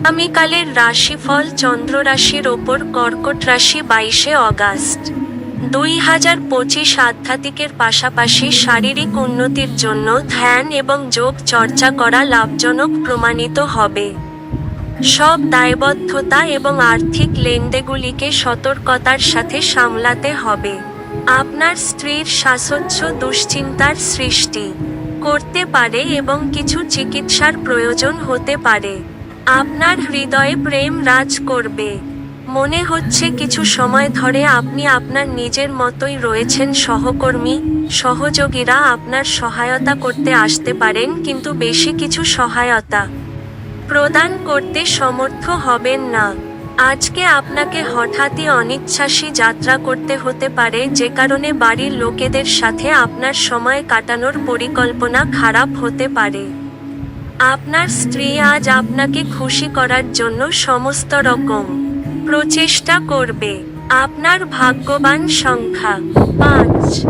আগামীকালের রাশিফল চন্দ্র রাশির ওপর কর্কট রাশি বাইশে অগাস্ট। দুই হাজার পঁচিশ আধ্যাত্মিকের পাশাপাশি শারীরিক উন্নতির জন্য ধ্যান এবং যোগ চর্চা করা লাভজনক প্রমাণিত হবে। সব দায়বদ্ধতা এবং আর্থিক লেনদেগুলিকে সতর্কতার সাথে সামলাতে হবে। আপনার স্ত্রীর শাসচ্ছ দুশ্চিন্তার সৃষ্টি করতে পারে এবং কিছু চিকিৎসার প্রয়োজন হতে পারে। আপনার হৃদয়ে প্রেম রাজ করবে। মনে হচ্ছে কিছু সময় ধরে আপনি আপনার নিজের মতোই রয়েছেন সহকর্মী, সহযোগীরা আপনার সহায়তা করতে আসতে পারেন কিন্তু বেশি কিছু সহায়তা প্রদান করতে সমর্থ হবেন না। আজকে আপনাকে হঠাৎই অনিচ্ছাসী যাত্রা করতে হতে পারে যে কারণে বাড়ির লোকেদের সাথে আপনার সময় কাটানোর পরিকল্পনা খারাপ হতে পারে। আপনার স্ত্রী আজ আপনাকে খুশি করার জন্য সমস্ত রকম প্রচেষ্টা করবে। আপনার ভাগ্যবান সংখ্যা। পাঁচ।